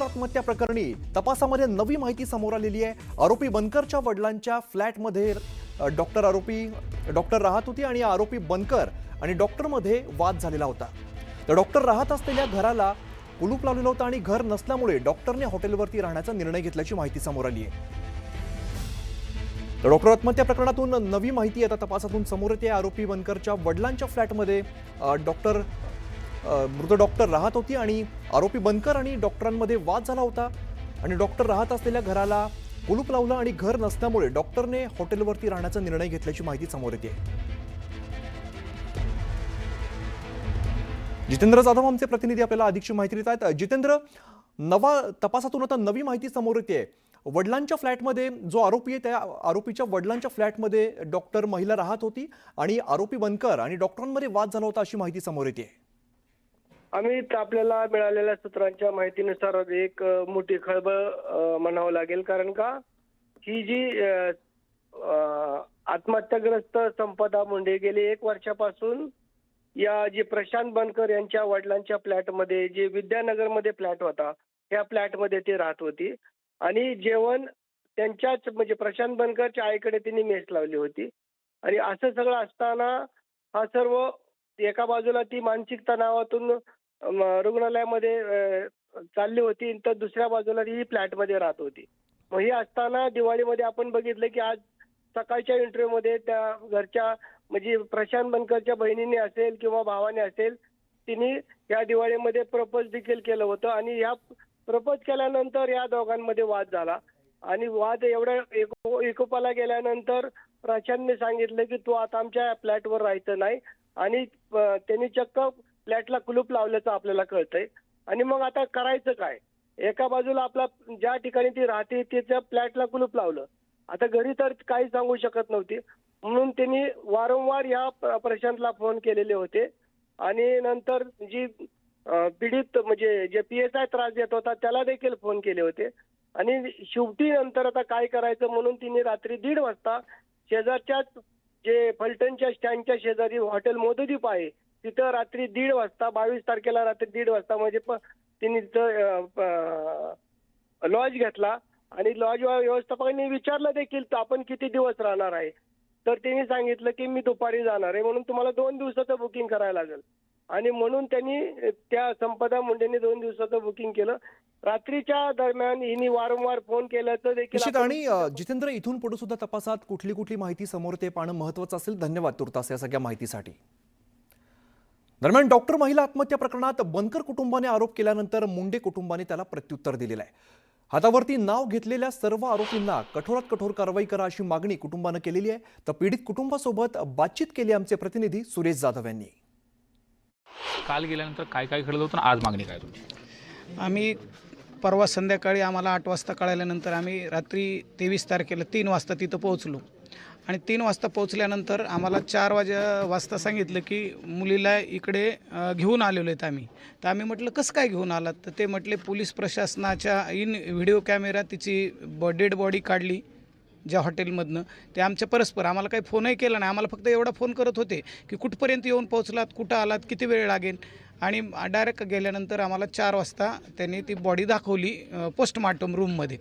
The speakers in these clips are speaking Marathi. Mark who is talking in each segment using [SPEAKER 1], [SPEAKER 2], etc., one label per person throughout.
[SPEAKER 1] बनकर आत्महत्या प्रकरणी तपासामध्ये नवी माहिती समोर आलेली आहे. आरोपी बनकरच्या वडिलांच्या फ्लॅटमध्ये डॉक्टर आरोपी डॉक्टर राहत होती आणि आरोपी बनकर आणि डॉक्टरमध्ये वाद झालेला होता. तर डॉक्टर राहत असलेल्या घराला कुलूप लावलेलं होतं आणि घर नसल्यामुळे डॉक्टरने हॉटेलवरती राहण्याचा निर्णय घेतल्याची माहिती समोर आली आहे. तर डॉक्टर आत्महत्या प्रकरणातून नवी माहिती आता तपासातून समोर येते. आरोपी बनकरच्या वडिलांच्या फ्लॅटमध्ये डॉक्टर मृत डॉक्टर राहत होती आणि आरोपी बनकर आणि डॉक्टरांमध्ये वाद झाला होता. आणि डॉक्टर राहत असलेल्या घराला कुलूप लावलं आणि घर नसल्यामुळे डॉक्टरने हॉटेलवरती राहण्याचा निर्णय घेतल्याची माहिती समोर येते. जितेंद्र जाधव आमचे प्रतिनिधी आपल्याला अधिकची माहिती देत आहेत. जितेंद्र नवा तपासातून आता नवी माहिती समोर येते. वडिलांच्या फ्लॅटमध्ये जो आरोपी आहे त्या आरोपीच्या वडिलांच्या फ्लॅटमध्ये डॉक्टर महिला राहत होती आणि आरोपी बनकर आणि डॉक्टरांमध्ये वाद झाला होता अशी माहिती समोर येते.
[SPEAKER 2] अमित आपल्याला मिळालेल्या सूत्रांच्या माहितीनुसार एक अ, मोठी खळबळ अ, म्हणावं लागेल. कारण का? ही जी अ, अ, आत्महत्याग्रस्त संपदा मुंडे गेली एक वर्षापासून या जे प्रशांत बनकर यांच्या वडिलांच्या फ्लॅटमध्ये जे विद्यानगरमध्ये फ्लॅट होता त्या फ्लॅटमध्ये ते राहत होती. आणि जेवण त्यांच्याच म्हणजे प्रशांत बनकरच्या आईकडे तिने मेस लावली होती. आणि असं सगळं असताना हा सर्व एका बाजूला ती मानसिक तणावातून रुग्णालयामध्ये चालली होती तर दुसऱ्या बाजूला ती फ्लॅटमध्ये राहत होती. मग ही असताना दिवाळीमध्ये आपण बघितलं की आज सकाळच्या इंटरव्ह्यूमध्ये त्या घरच्या म्हणजे प्रशांत बनकरच्या बहिणीने असेल किंवा भावाने असेल तिने या दिवाळीमध्ये प्रपोज देखील केलं होतं आणि या प्रपोज केल्यानंतर या दोघांमध्ये वाद झाला. आणि वाद एवढा एको- एकोपाला गेल्यानंतर प्रशांतने सांगितलं की तू आता आमच्या फ्लॅटवर राहायचं नाही आणि त्यांनी चक्क फ्लॅटला कुलूप लावल्याचं आपल्याला कळतंय. आणि मग आता करायचं काय? एका बाजूला आपला ज्या ठिकाणी ती राहते तिच्या फ्लॅटला कुलूप लावलं. आता घरी तर काही सांगू शकत नव्हती. म्हणून त्यांनी वारंवार या प्रशांतला फोन केलेले होते. आणि नंतर जी पीडित म्हणजे जे पी एस आय त्रास देत होता त्याला देखील फोन केले होते. आणि शेवटी नंतर आता काय करायचं म्हणून तिने रात्री दीड वाजता शेजारच्याच जे फलटणच्या स्टँडच्या शेजारी हॉटेल मोददीप आहे तिथं रात्री दीड वाजता बावीस तारखेला रात्री दीड वाजता म्हणजे तिने तिथं लॉज घेतला आणि लॉज व्यवस्थापकांनी विचारलं देखील आपण किती दिवस राहणार आहे? तर त्यांनी सांगितलं की मी दुपारी जाणार आहे म्हणून तुम्हाला दोन दिवसाचं बुकिंग करायला लागेल. आणि म्हणून त्यांनी त्या संपदा मुंडेंनी दोन दिवसाचं बुकिंग केलं. रात्रीच्या दरम्यान हिने वारंवार फोन केल्याचं देखील
[SPEAKER 1] आणि जितेंद्र इथून पुढे सुद्धा तपासात कुठली कुठली माहिती समोर ते पाहणं महत्वाचं असेल. धन्यवाद तुर्तास या सगळ्या माहितीसाठी. दरम्यान डॉक्टर महिला आत्महत्या प्रकरणात बनकर कुटुंबाने आरोप केल्यानंतर मुंडे कुटुंबाने त्याला प्रत्युत्तर दिलेलं आहे. हातावरती नाव घेतलेल्या सर्व आरोपींना कठोरात कठोर कारवाई करा अशी मागणी कुटुंबानं केलेली आहे. तर पीडित कुटुंबासोबत बातचीत केली आमचे प्रतिनिधी सुरेश जाधव यांनी.
[SPEAKER 3] काल गेल्यानंतर काय काय घडलं होतं आज मागणी काय तुमची?
[SPEAKER 4] आम्ही परवा संध्याकाळी आम्हाला आठ वाजता कळाल्यानंतर आम्ही रात्री तेवीस तारखेला तीन वाजता तिथं पोहोचलो. आणि तीन वाजता पोहोचल्यानंतर आम्हाला चार वाजा वाजता सांगितलं की मुलीला इकडे घेऊन आलेलो आहेत आम्ही. तर आम्ही म्हटलं कसं काय घेऊन आलात? तर ते म्हटले पोलीस प्रशासनाच्या इन व्हिडिओ कॅमेरा तिची ब डेड बॉडी काढली ज्या हॉटेलमधनं. ते आमच्या परस्पर आम्हाला काही फोनही केला नाही. आम्हाला फक्त एवढा फोन करत होते की कुठपर्यंत येऊन पोहोचलात कुठं आलात किती वेळ लागेल? आणि डायरेक्ट गेल्यानंतर आम्हाला चार वाजता त्यांनी ती बॉडी दाखवली पोस्टमार्टम रूममध्ये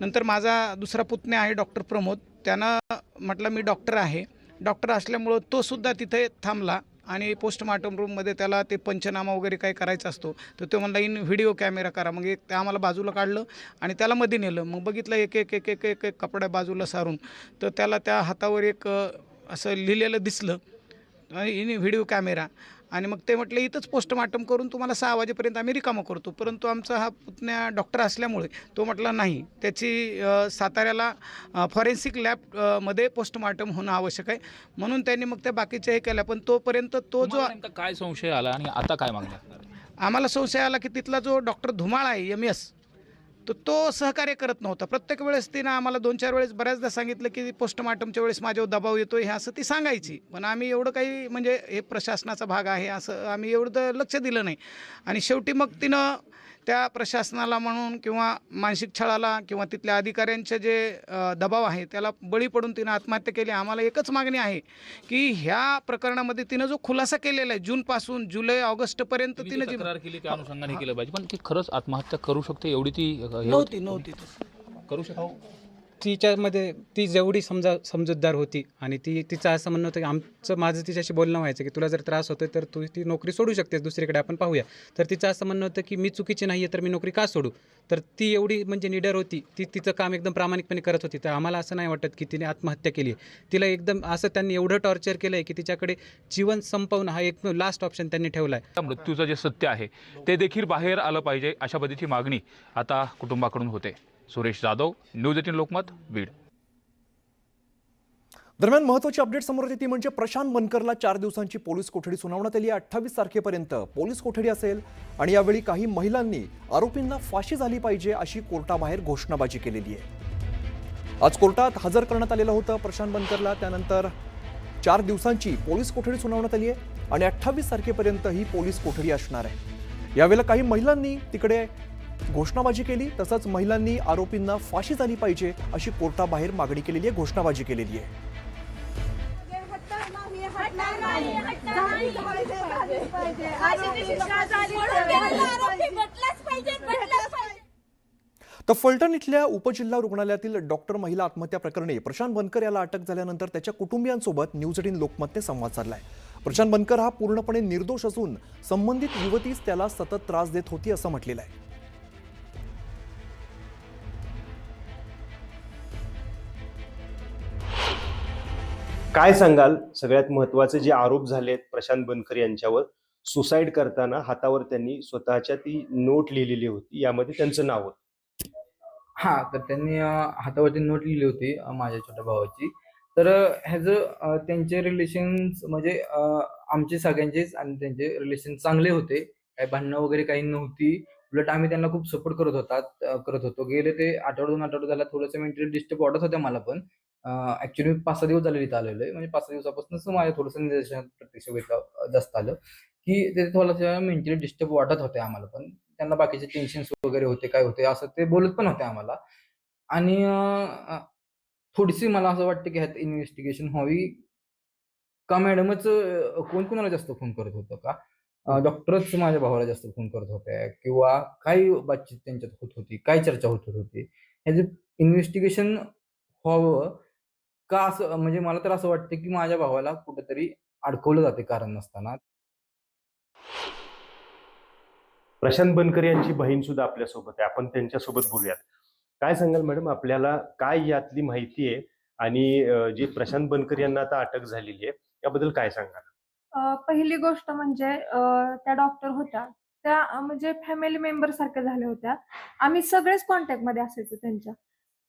[SPEAKER 4] नंतर माझा दुसरा पुतण्या आहे डॉक्टर प्रमोद. त्यानं म्हटलं मी डॉक्टर आहे. डॉक्टर असल्यामुळं तोसुद्धा तिथे थांबला आणि पोस्टमार्टम रूममध्ये त्याला ते पंचनामा वगैरे काय करायचा असतो तर तो म्हणला इन व्हिडिओ कॅमेरा करा. मग एक ते आम्हाला बाजूला काढलं आणि त्याला मध्ये नेलं. मग बघितलं एक एक एक एक एक एक कपड्या बाजूला सारून. तर त्याला त्या हातावर एक असं लिहिलेलं दिसलं इन व्हिडिओ कॅमेरा. आणि मग ते म्हटलं इथंच पोस्टमार्टम करून तुम्हाला सहा वाजेपर्यंत आम्ही रिकामं करतो. परंतु आमचा हा पुतण्या डॉक्टर असल्यामुळे तो म्हटला नाही त्याची साताऱ्याला फॉरेन्सिक लॅब अ, मध्ये पोस्टमार्टम होणं आवश्यक आहे. म्हणून त्यांनी मग त्या बाकीच्या हे केल्या पण तोपर्यंत तो जो
[SPEAKER 3] काय संशय आला आणि आता काय मागणी असणार
[SPEAKER 4] आम्हाला संशय आला की तिथला जो डॉक्टर धुमाळ आहे एम एस तर तो सहकार्य करत नव्हता. प्रत्येक वेळेस तिनं आम्हाला दोन चार वेळेस बऱ्याचदा सांगितलं की पोस्टमार्टमच्या वेळेस माझ्यावर दबाव येतो हे असं ती सांगायची. पण आम्ही एवढं काही म्हणजे हे प्रशासनाचा भाग आहे असं आम्ही एवढं तर लक्ष दिलं नाही. आणि शेवटी मग तिनं त्या प्रशासनाला म्हणून किंवा मानसिक छळाला किंवा तिथल्या अधिकाऱ्यांचे जे दबाव आहे त्याला बळी पडून तिनं आत्महत्या केली. आम्हाला एकच मागणी आहे की ह्या प्रकरणामध्ये तिनं जो खुलासा केलेला आहे जूनपासून जुलै ऑगस्टपर्यंत तिनं
[SPEAKER 3] जी तक्रार केली त्या अनुषंगाने केलं पाहिजे? पण ती खरंच आत्महत्या करू शकते एवढी ती हे
[SPEAKER 4] नव्हती नव्हती
[SPEAKER 3] करू शकते?
[SPEAKER 5] तिच्यामध्ये ती जेवढी समजा समजूतदार होती आणि ती तिचं असं म्हणणं होतं की आमचं माझं तिच्याशी बोलणं व्हायचं की तुला जर त्रास होतो तर तू ती नोकरी सोडू शकतेस दुसरीकडे आपण पाहूया. तर तिचं असं म्हणणं होतं की मी चुकीची नाही आहे तर मी नोकरी का सोडू? तर ती एवढी म्हणजे निडर होती. ती तिचं काम एकदम प्रामाणिकपणे करत होती. तर आम्हाला असं नाही वाटत की तिने आत्महत्या केली आहे. तिला एकदम असं त्यांनी एवढं टॉर्चर केलं आहे की तिच्याकडे जीवन संपवणं हा एक लास्ट ऑप्शन त्यांनी ठेवला आहे
[SPEAKER 3] मृत्यूचं जे सत्य आहे ते देखील बाहेर आलं पाहिजे अशा पद्धतीची मागणी आता कुटुंबाकडून होते. Suresh Jadhav news eighteen Lokmat Beed.
[SPEAKER 1] दरम्यान महत्वाची अपडेट समोर येते ती म्हणजे प्रशांत बनकरला चार दिवसांची पोलीस कोठडी सुनावण्यात आली आहे. अठ्ठावीस तारखेपर्यंत पोलीस कोठडी असेल आणि यावेळी काही महिलांनी आरोपींना फाशी झाली पाहिजे अशी कोर्टाबाहेर घोषणाबाजी केलेली आहे. आज कोर्टात हजर करण्यात आलेलं होतं प्रशांत बनकरला त्यानंतर चार दिवसांची पोलीस कोठडी सुनावण्यात आली आहे आणि अठ्ठावीस तारखेपर्यंत ही पोलीस कोठडी असणार आहे. यावेळेला काही महिलांनी तिकडे घोषणाबाजी केली तसंच महिलांनी आरोपींना फाशी झाली पाहिजे अशी कोर्टाबाहेर मागणी केलेली आहे घोषणाबाजी केलेली आहे. तर फलटण इथल्या उपजिल्हा रुग्णालयातील डॉक्टर महिला आत्महत्या प्रकरणी प्रशांत बनकर याला अटक झाल्यानंतर त्याच्या कुटुंबियांसोबत न्यूज एटीन लोकमतने संवाद साधलाय. प्रशांत बनकर हा पूर्णपणे निर्दोष असून संबंधित युवतीच त्याला सतत त्रास देत होती असं म्हटलेलं आहे.
[SPEAKER 6] काय सांगाल? सगळ्यात महत्त्वाचे जे आरोप झालेत प्रशांत बनकर यांच्यावर सुसाईड करताना हातावर त्यांनी स्वतःच्या ती नोट लिहिलेली होती यामध्ये त्यांचं नाव होतं.
[SPEAKER 7] हा तर त्यांनी हातावरती नोट लिहिली होती माझ्या छोट्या भावाची. तर अं, ह्याचं त्यांचे रिलेशन म्हणजे आमचे सगळ्यांचेच आणि त्यांचे रिलेशन चांगले होते. काही भांडणं वगैरे काही नव्हती. उलट आम्ही त्यांना खूप सपोर्ट करत होतात करत होतो. गेले ते आठवडा दोन आठवडे झाला थोडंसं मेंटली डिस्टर्ब वाटत होत्या मला पण. ऍक्च्युली मी पाच सहा दिवस झाले इथं आलेलो आहे. म्हणजे पाच सहा दिवसापासूनच माझ्या थोडंसं निदर्शन प्रत्यक्ष वेगळं जास्त आलं की ते थोडंसं मेंटली डिस्टर्ब वाटत होते आम्हाला पण. त्यांना बाकीचे टेन्शन्स वगैरे होते काय होते असं ते बोलत पण होते आम्हाला. आणि थोडीशी मला असं वाटतं की ह्यात इन्व्हेस्टिगेशन व्हावी. का मॅडमच कोण कोणाला जास्त फोन करत होतं का? डॉक्टरच माझ्या भावाला जास्त फोन करत होते किंवा काही बातचीत त्यांच्यात होत होती? काय चर्चा होत होती? ह्याचं इन्व्हेस्टिगेशन व्हावं का असं म्हणजे मला तर असं वाटतं की माझ्या भावाला कुठेतरी अडकवलं जाते कारण नसताना.
[SPEAKER 6] प्रशांत बनकर यांची बहीण सुद्धा आपल्यासोबत आहे. आपण त्यांच्यासोबत बोलूयात. काय सांगाल मॅडम आपल्याला काय यातली माहिती आहे? आणि जे प्रशांत बनकर यांना आता अटक झालेली आहे याबद्दल काय सांगाल?
[SPEAKER 8] पहिली गोष्ट म्हणजे त्या डॉक्टर होत्या. त्या म्हणजे फॅमिली मेंबर सारख्या झाल्या होत्या. आम्ही सगळेच कॉन्टॅक्टमध्ये असायचो त्यांच्या.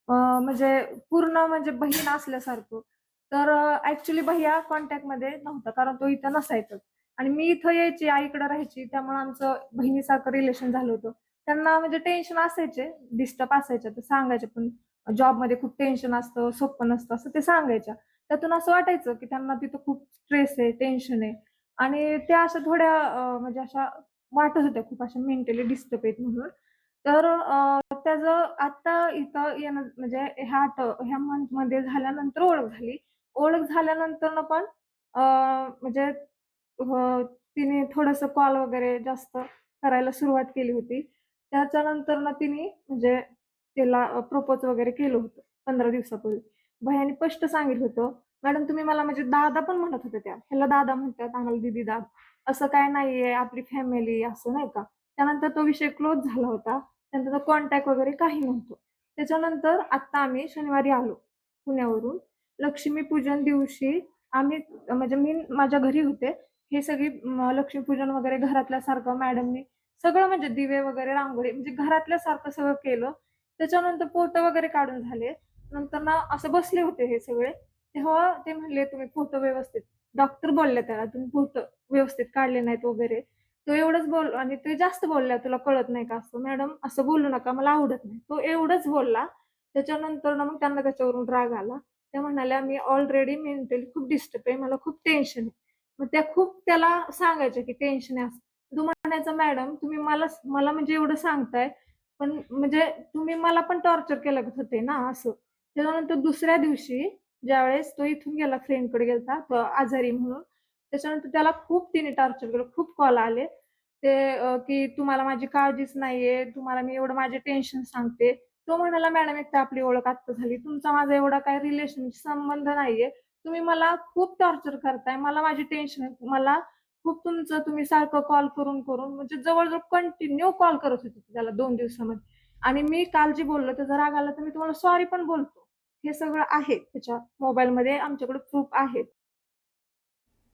[SPEAKER 8] म्हणजे पूर्ण म्हणजे बहीण असल्यासारखं. तर ऍक्च्युली भैया कॉन्टॅक्टमध्ये नव्हता कारण तो इथं नसायचा. आणि मी इथं यायची आईकडे राहायची त्यामुळे आमचं बहिणीसारखं रिलेशन झालं होतं. त्यांना म्हणजे टेन्शन असायचे डिस्टर्ब असायचे तर सांगायचे पण. जॉबमध्ये खूप टेन्शन असतं सोपं नसतं असं ते सांगायच्या. त्यातून असं वाटायचं की त्यांना तिथं खूप स्ट्रेस आहे टेन्शन आहे. आणि त्या अशा थोड्या म्हणजे अशा वाटत होत्या खूप अशा मेंटली डिस्टर्ब आहेत म्हणून. तर त्याचं आता इथं येणं म्हणजे ह्या आठ- ह्या मंथमध्ये झाल्यानंतर ओळख झाली. ओळख झाल्यानंतर ना पण म्हणजे तिने थोडस कॉल वगैरे जास्त करायला सुरुवात केली होती. त्याच्यानंतर ना तिने म्हणजे तिला प्रपोज वगैरे केलं होतं पंधरा दिवसापूर्वी. भयाने स्पष्ट सांगितलं होतं मॅडम तुम्ही मला म्हणजे दादा पण म्हणत होते त्या. ह्याला दादा म्हणतात आम्हाला दिदी दाद. असं काय नाहीये आपली फॅमिली असं नाही का? त्यानंतर तो विषय क्लोज झाला होता. त्यानंतर कॉन्टॅक्ट वगैरे काही नव्हतं. त्याच्यानंतर आत्ता आम्ही शनिवारी आलो पुण्यावरून. लक्ष्मीपूजन दिवशी आम्ही म्हणजे मी माझ्या घरी होते. हे सगळी लक्ष्मीपूजन वगैरे घरातल्या सारखं मॅडमनी सगळं म्हणजे दिवे वगैरे रांगोळी म्हणजे घरातल्या सारखं सगळं केलं. त्याच्यानंतर फोटो वगैरे काढून झाले. नंतर ना असं बसले होते हे सगळे. तेव्हा ते म्हणले तुम्ही फोटो व्यवस्थित डॉक्टर बोलले त्याला तुम्ही फोटो व्यवस्थित काढले नाहीत वगैरे. तो एवढंच बोल आणि ते जास्त बोलला तुला कळत नाही का असं? मॅडम असं बोलू नका मला आवडत नाही. तो एवढंच बोलला. त्याच्यानंतर ना मग त्यांना त्याच्यावरून राग आला. त्या म्हणाल्या मी ऑलरेडी मेंटली खूप डिस्टर्ब आहे मला खूप टेन्शन आहे. मग त्या खूप त्याला सांगायच्या की टेन्शन आहे असं. तू म्हणायचं मॅडम तुम्ही मला मला म्हणजे एवढं सांगताय पण म्हणजे तुम्ही मला पण टॉर्चर केलं होते ना असं? त्याच्यानंतर दुसऱ्या दिवशी ज्यावेळेस तो इथून गेला फ्रेंडकडे गेलता तो आजारी म्हणून त्याच्यानंतर त्याला खूप तिने टॉर्चर केलं खूप कॉल आले. ते की तुम्हाला माझी काळजीच नाहीये तुम्हाला मी एवढं माझे टेन्शन सांगते. तो म्हणाला मॅडम एक तर आपली ओळख आत्ता झाली. तुमचा माझा एवढा काही रिलेशन संबंध नाहीये. तुम्ही मला खूप टॉर्चर करताय. मला माझी टेन्शन मला खूप तुमचं तुम्ही सारखं कॉल करून करून म्हणजे जवळजवळ कंटिन्यू कॉल करत होते त्याला दोन दिवसामध्ये. आणि मी काल जे बोललो. त्याचा राग आला तर मी तुम्हाला सॉरी पण बोलतो. हे सगळं आहे. त्याच्या मोबाईलमध्ये आमच्याकडे प्रूफ आहेत